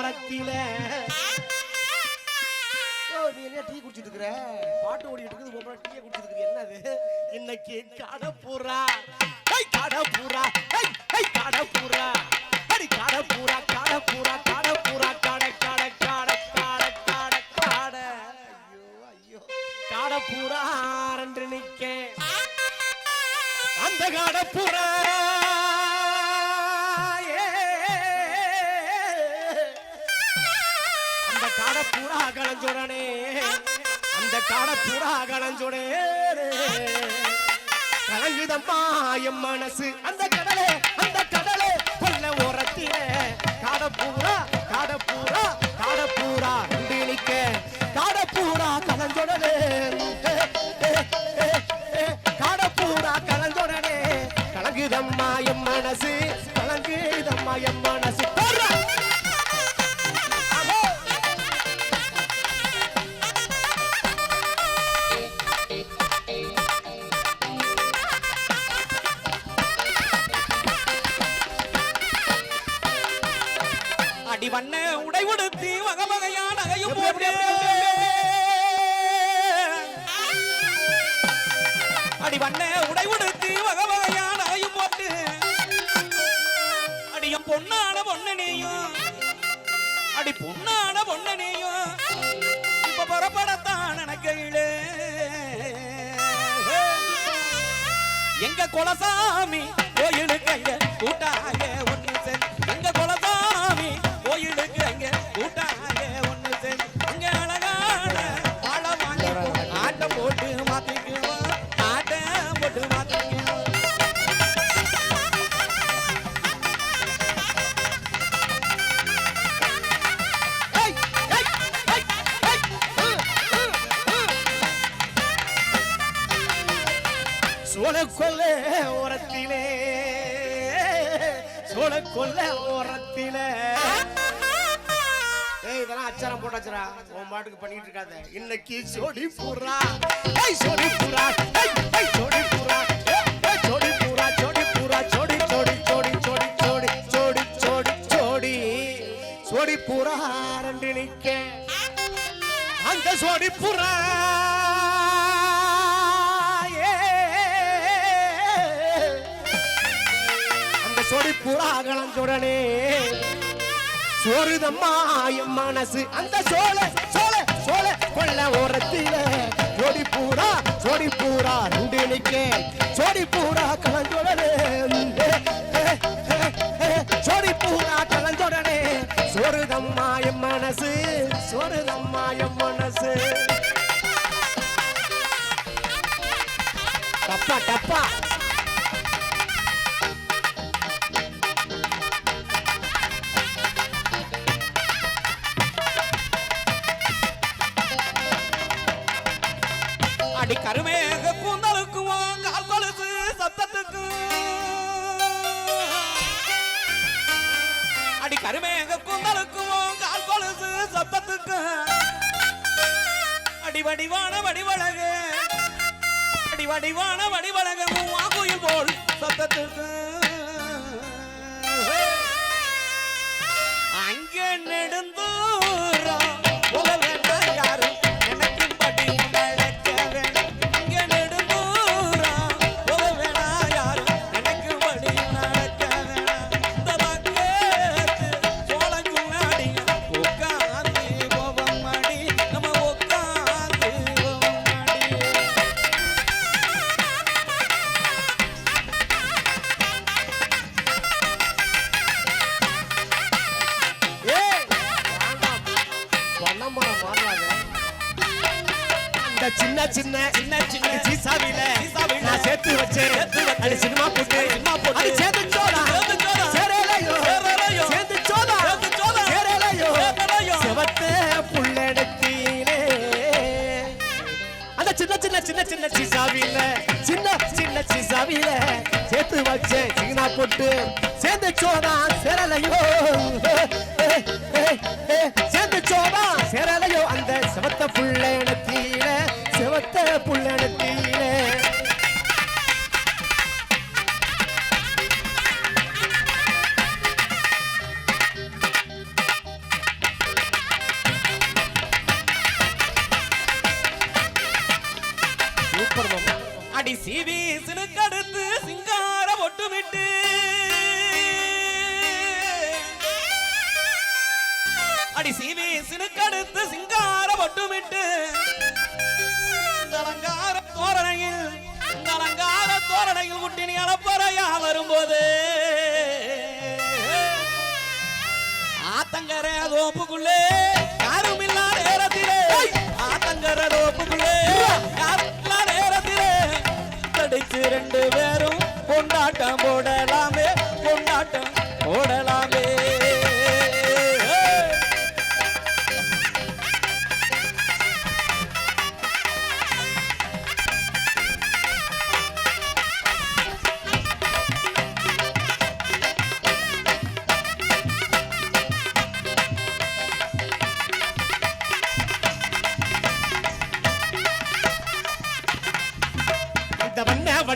ஓரத்தில. நீ என்ன டீ குடிச்சிட்டு இருக்கிற பாட்டு ஓடிட்டு இருக்குது உங்க டீயை குடிச்சிட்டு இருக்கிற என்னது? இன்னைக்கு கடப்புறா ஐ கடப்புறா ஐ ஐ கடப்புறா அடி கடப்புறா கடப்புறா கடப்புறா கட கட கட கட கட கட. ஐயோ ஐயோ கடப்புறா ரெண்டு நிக்க அந்த கடப்புறா அகலஞ்சுடனே. அந்த காட பூரா அகலஞ்சுடே கலங்குதம்பா என் மனசு. அந்த கடலே அந்த கடலே கொல்ல ஓரத்திலே. காட பூரா காட நிக்க காட கலஞ்சுடனே. காட கலஞ்சுடனே. கலங்குதம்மா மனசு. கலங்குதம்மா என் வண்ண உடை உடுத்தி வகை வகையா நகையும் போட்டு அடி வண்ண உடை உடுத்தி வகை வகையா நகையும் போட்டு. அடியும் பொண்ணான பொண்ணனையும் அடி பொண்ணான பொண்ணனையும் இப்ப புறப்படத்தான் நினைக்கையிலே எங்க குலசாமி கோயிலுக்கு அங்க கூட்டாக சோழக்கொல்ல ஓரத்தில. ஏய் இதெல்லாம் அச்சாரம் போட்டாச்சுடா உன் பாட்டுக்கு பண்ணிட்டு இருக்காத. இன்னைக்கு சோடி பூரா. ஏய் சோடி பூரா. ஏய் ஏய் சோடி பூரா. ஏய், சோடி பூரா சோடி பூரா சோடி சோடி சோடி சோடி சோடி சோடி சோடி சோடி. சோடி பூரா ரெண்டு நிக்க அந்த சோடி புறா சொடி புறாகலம் சுடனே சொருதம்மா என் மனசு அந்த சோலை சோலை சோலை கொள்ள ஓரத்தில. சொடி பூரா சொடி பூரா ரெண்டு நிக்க சொடி பூரா கலந்துடனே சொடி பூரா கலந்துடனே சொருதம்மா என் மனசு சொருதம்மா என் மனசு. டப்பா டப்பா. சின்ன சின்ன சின்ன சின்ன சீசாவில சின்ன சின்ன சிசாவில சேர்த்து வச்சேன் சீனா போட்டு. சேர்ந்து சோதா சேரலையோ சேர்ந்து சோதா சேரலையோ அந்த செவத்த புள்ளடத்தில செவத்த புள்ளடத்தில எடுத்து சிங்கார பட்டுமிட்டு அலங்கார தோரணையில் அலங்கார தோரணையில் குட்டினி அளப்பறையா வரும்போது ஆத்தங்கர தோப்புக்குள்ளே யாரும் இல்லா நேரத்திலே ஆத்தங்கர தோப்புக்குள்ளே யாரும் இல்லா நேரத்திலே தடிச்சு ரெண்டு பேரும் கொண்டாட்டம் போடலாமே கொண்டாட்டம் போடலாம்.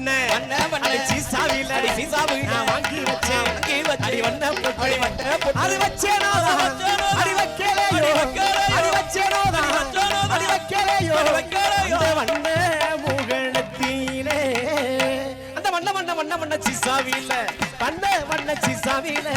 வண்ண வண்ண வண்ண அடி சீசாவில அடி சீசாவில நான் வாங்கி வச்சேன். வாங்கி வச்சேன். அடி வண்ண பொட்டு. அடி வண்ண பொட்டு. அது வச்சேனோ வச்சேனோ அடி வைக்கலையோ. அடி. அடி வச்சேனோ அடி வச்சேனோ அடி வைக்கலையோ. அடி. அந்த வண்ண முகணத்திலே அந்த வண்ண வண்ண வண்ண வண்ண சீசாவில. வண்ண வண்ண சீசாவில.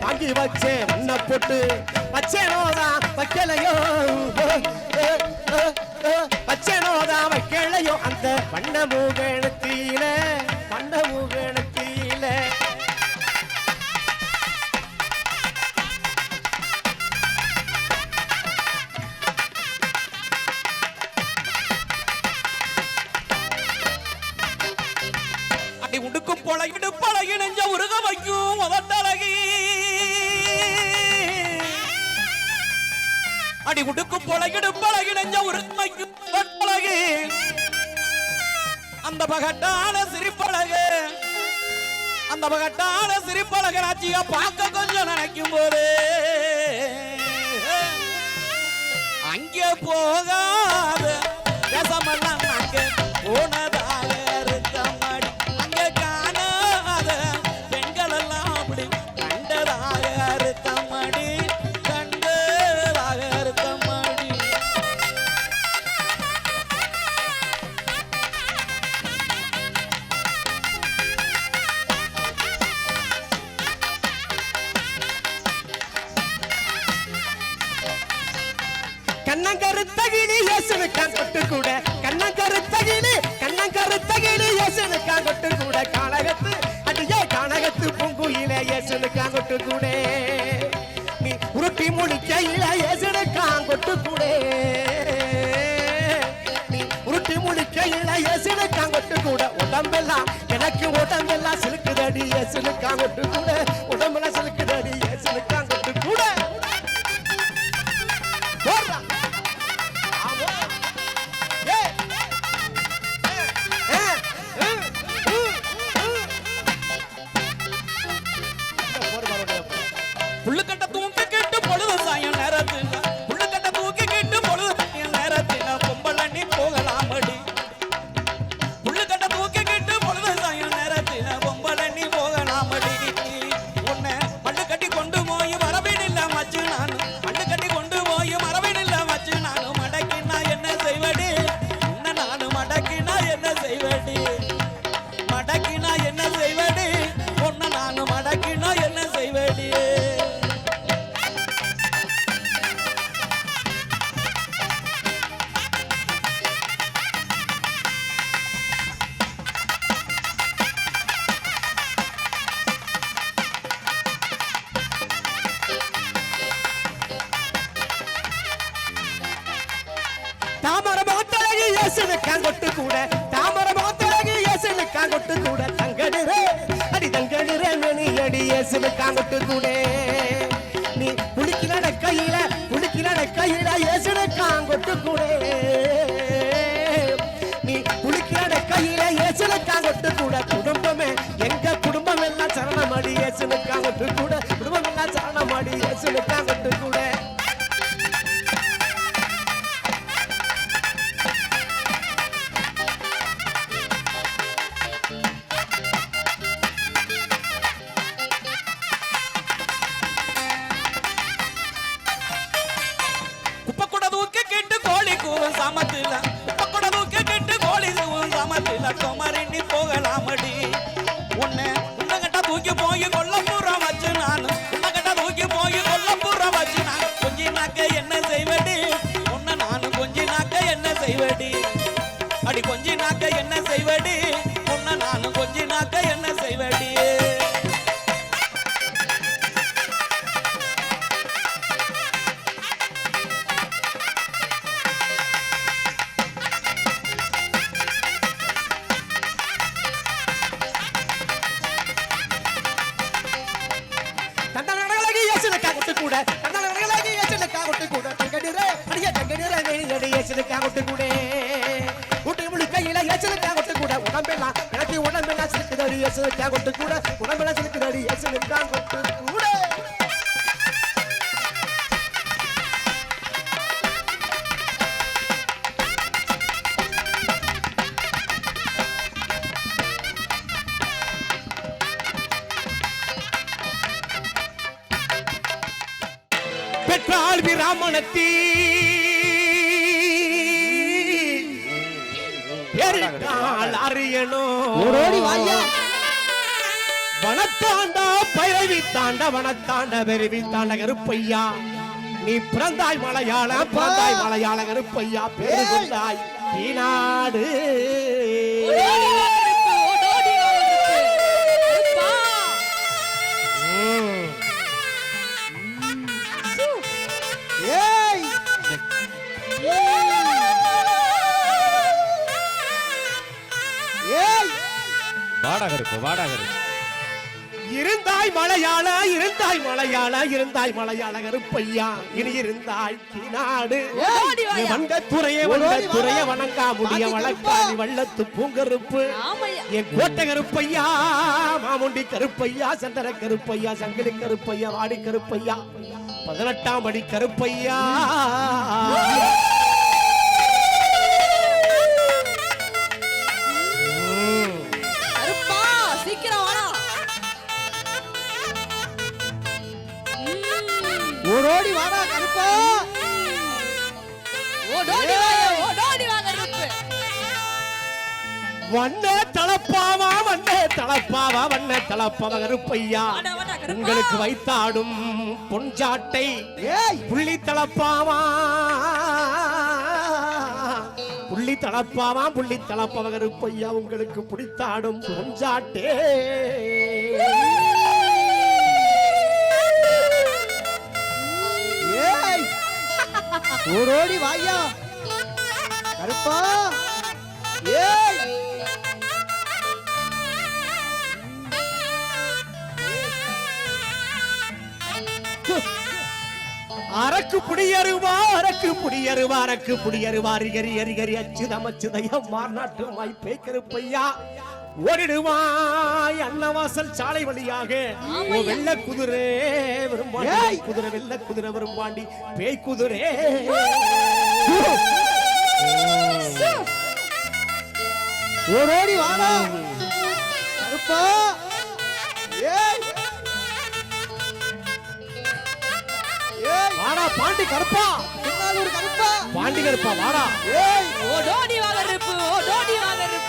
வாங்கி வச்சேன். வண்ண பொட்டு. வச்சேனோதான் வைக்கலையோ. பச்சனோதா வைக்கலையோ அந்த வண்ண முகணத்தில அந்த பகட்டான சிரிப்பழகு பார்க்க கொஞ்சம் நினைக்கும் போது அங்கே போகாத ரசமெல்லாம் கூட உருட்டி முடிக்க இளைய கொட்டு கூட உடம்பெல்லாம் எனக்கு உடம்பெல்லாம் சிலுக்குதடி இயேசுனுக்கான் கூட உடம்பெல்லாம் இயேசுனுக்கான் கொட்டு கூட நீ குளிக்கி நடக்கையில குளிக்கி நடக்கையில இயேசுனுக்கான் கொட்டு கூட நீ குளிக்கி நடக்கையில இயேசுனுக்கான் கொட்டு கூட குடும்பமே எங்க குடும்பம் எல்லாம் சரணமடி இயேசுனுக்கான் கொட்டு கூட குடும்பம் எல்லாம் சரணமடி இயேசுனுக்கான் கொட்டு கூட தங்கடிரே நெடி கூட ஊட்டி முழுக்கையில யேசுனுக்கா கூட. உடம்பெல்லாம் எனக்கு உடம்பெல்லாம் சிலுக்குதடி கூட உடம்பெல்லாம் சிலுக்குதடி யேசுனுக்கா கூட பெற்றால் வாய்யா. வனத்தாண்டா பைரவி தாண்ட வனத்தாண்ட பெருவி தாண்ட கருப்பையா. நீ பிறந்தாய் மலையாள பிறந்தாய் மலையாள கருப்பையா. பேரு கொண்டாய் ஈநாடு வாடகருக்கு வாடகருக்கு இருந்தாய் மலையாள இருந்தாய் மலையாள இருந்தாய் மலையாள கருப்பையா. இனி இருந்தாய் நாடு ஓடி வாயா. வந்த துறைய வந்த ஓடி வாடா. துறைய வணங்கா முடிய காக்கி வழக்காதி வள்ளத்து பூங்கருப்பு. ஆமையா. என் கோட்டை கருப்பையா மாமுண்டி கருப்பையா சந்தன கருப்பையா சங்கிலி கருப்பையா வாடி கருப்பையா. பதினெட்டாம் அடி கருப்பையா. கருப்பா ஓடோடி வாயா ஓடோடி வா கருப்பு வண்ண தளப்பாவா வண்ண தளப்பாவா வண்ண தளப்பாவா கருப்பையா. உங்களுக்கு வைத்தாடும் பொன்சாட்டை புள்ளி தளப்பாவா புள்ளி தளப்பாவா புள்ளி தளப்பாவா கருப்பையா உங்களுக்கு பிடித்தாடும் பொன்சாட்டே. ஓடோடி வாயா. கருப்பா. ஏய். அரக்கு புடியருவா அரக்கு புடியருவா அரக்கு புடியருவா அரிகரி அரிகரி அச்சுதம் மாநாட்டு மாய் மாய்ப்பே கருப்பையா ஓடிடுவாய் அன்னவாசல் சாலை வழியாக. ஓ வெள்ள குதிரை விரும்பாண்டி. ஏய்! குதிரை வெள்ள குதிரை விரும்பாண்டி. பேய் குதிரை. ஓடோடி வாடா. கருப்பா. வாடா பாண்டி கருப்பா. பாண்டி கருப்பா வாடா. ஓடோடி வா கருப்பு. ஓடோடி வா கருப்பு கருப்பா.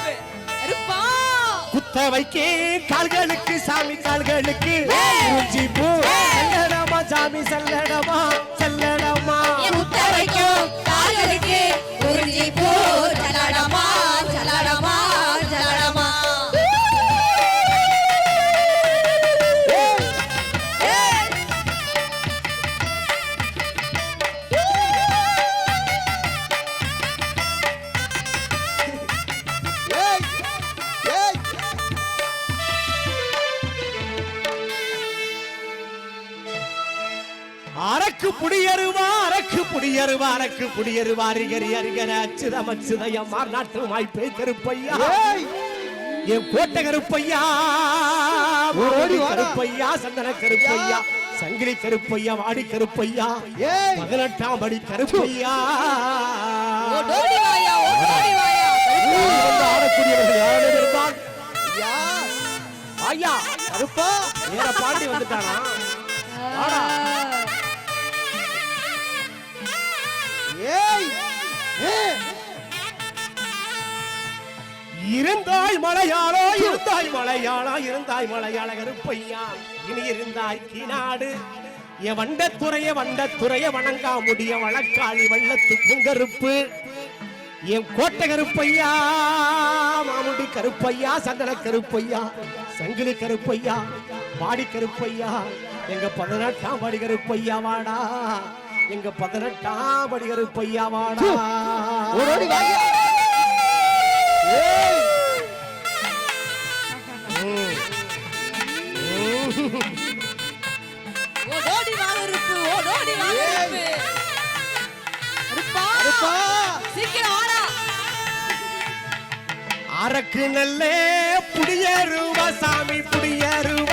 குத்த வைக்கே கால்களுக்கு சாமி கால்களுக்கு. பூ. செல்லடமா சாமி செல்லடமா செல்லடமா. அரக்கு புடியருவா அரக்கு புடியருவா அரக்கு புடியருவா அரிகரி அச்சுதம் அச்சுதயம் கருப்பையா ஏய்! என் கோட்டை கருப்பையா ஓடி. கருப்பையா சந்தன கருப்பையா சங்கிலி கருப்பையா வாடி கருப்பையா பதினெட்டாம் படி கருப்பையா. ஐயா கருப்பா. நேர பாண்டி வந்துட்டானா? இருந்தாய் மலையாளோ இருந்தாய் மலையாளா இருந்தாய் மலையாள கருப்பையா இனி இருந்தாய் கிநாடு. என் வண்டத்துறைய வண்டத்துறைய வணங்கா முடிய வழக்காளி வள்ளத்து புங்கருப்பு. என் கோட்டை கருப்பையா மாமுடி கருப்பையா சந்தன கருப்பையா சங்கிலி கருப்பையா பாடி கருப்பையா எங்க பதினெட்டாம் பாடி கருப்பையா வாடா. எங்க பதினெட்டாம் படி கருப்பையா வாடா. ஓடோடி வாயா ஏய். ஓடோடி வா கருப்பு ஓடோடி வா கருப்பு கருப்பா கருப்பா சீக்கிரம் வாடா. அரக்கு நல்லே புடியருவா சாமி புடியருவா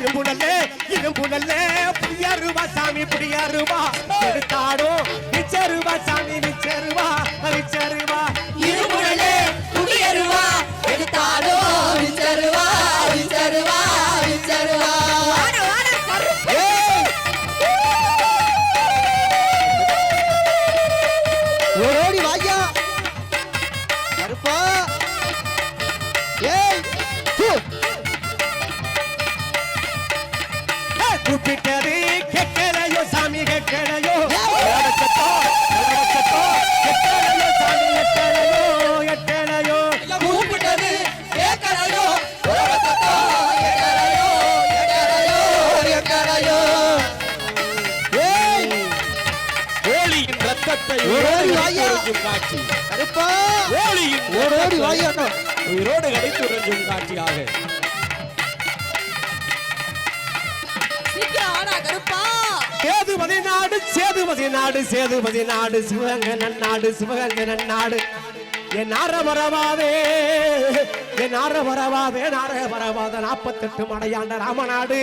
இரும்பு நல்லே இரும்பு நல்லே புடியருவா சாமி புடியருவா எடுத்தாடும் நிச்சருவா சாமி நிச்சருவா. கருப்பா. கோழியின் ஓடோடி ரத்தத்தை வாயா. உயிரோடு கடித்து உறிஞ்சும் காட்சியாக. சேதுபதி நாடு சேதுபதி நாடு சேதுபதி நாடு சிவகங்கை நன்னாடு சிவகங்கை நன்னாடு. என் நார மரவாதே என் நார மரவாதே நார மரவாத நாற்பத்தெட்டு மடையாண்ட ராமநாடு.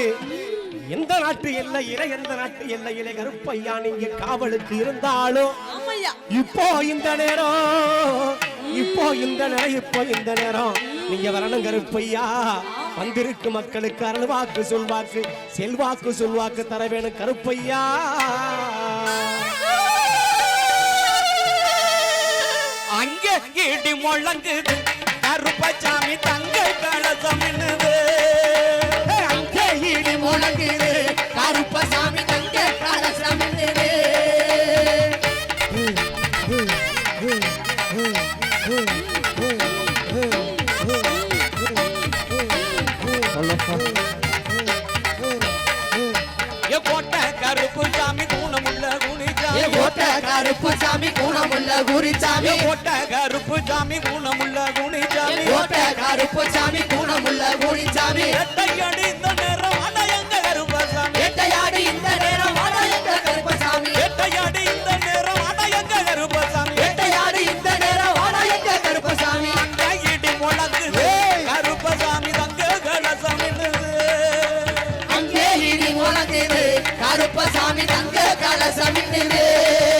எந்த நாட்டு எல்லையில எந்த நாட்டு எல்லையில கருப்பையா நீங்க காவலுக்கு இருந்தாலும் இப்போ இந்த நேரம் இப்போ இந்த நேரம் இப்போ இந்த நேரம். நீங்க வரணும் கருப்பையா. வந்திருக்கு மக்களுக்கு அருள்வாக்கு சொல்வாக்கு செல்வாக்கு சொல்வாக்கு தர வேணும் கருப்பையா அங்கே இடி முழங்குது கருப்பசாமி தங்க கலசம் அங்கே இடி முழங்குது கருப்பசாமி தங்க கலசம் என்னது ஏ கோட்டை கருப்பு சாமி கூணமுள்ள குனிசாமி கோட்டை கருப்பு சாமி குணமுள்ள ஏ கோட்டை கருப்பு சாமி கூணமுள்ள குனிசாமி கோட்டை கருப்பு சாமி குணமுள்ள குருசாமி. எட்டையடி கலசம்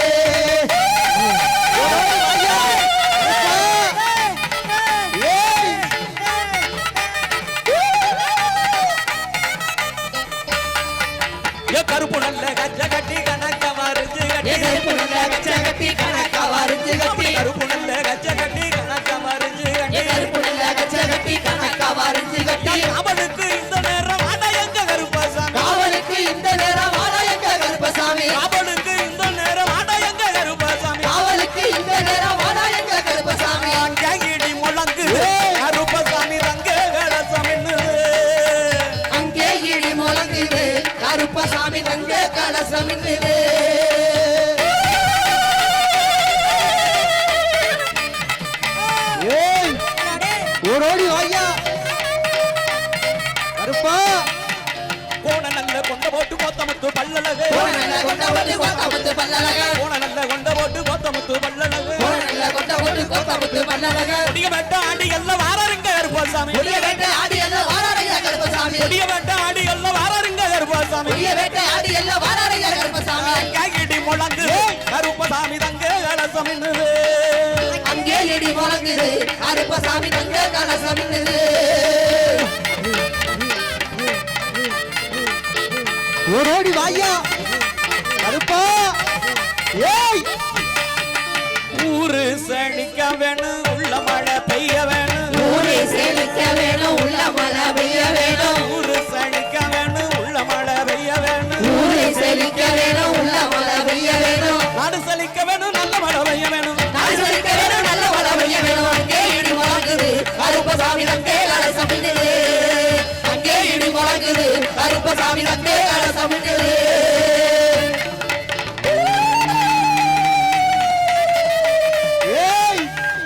சாமி தங்க கலசம் ஓடோடி வாயா கருப்பா. கோண கொண்ட போட்டு கோத்தமுத்து பல்லழகு. கோண நல்ல கொண்ட போட்டு கோத்தமுத்து பல்லழகு. கோண கொண்ட போட்டு கோத்தமுத்து பல்லழகு. கொண்ட போட்டு கோத்தமுத்து பல்லழக கொடிய வேட்ட ஆடி எல்லாம் வாராருங்க கருப்பாசாமி. புதிய வேட்டை ஆடி எல்லாம் வாராரையா கருப்பசாமி. கொடிய வேட்ட ஆடி எல்லாம் வாராருங்க கருப்பாசாமி. புதிய வேட்டை ஆடி எல்லாம் வாராரையா கருப்பசாமி கேகிடி முழங்கு கருப்பசாமி தங்க கலசமின்னுது. அங்கே இடி முழங்குது கருப்பசாமி தங்க கலசம் மின்னுது. ஓடோடி வாயா. கருப்பா. ஏய். செழிக்க வேணும் உள்ள மழை பெய்ய வேணும் ஊரே செழிக்க வேணும் உள்ள மழை பெய்ய வேணும் ஊரு செழிக்க வேணும் உள்ள மழை பெய்ய வேணும் ஊரே செழிக்க வேணும் உள்ள மழை பெய்ய வேணும் நாடு செழிக்க வேணும் நல்ல மழை பெய்ய வேணும் நாடு செழிக்க வேணும் நல்ல மழை பெய்ய வேணும் அங்கே இடி முழங்குது கருப்பசாமி தங்கே கலசம் மின்னுது. அங்கே இடி முழங்குது கருப்பசாமி தங்கே கலசம் மின்னுது.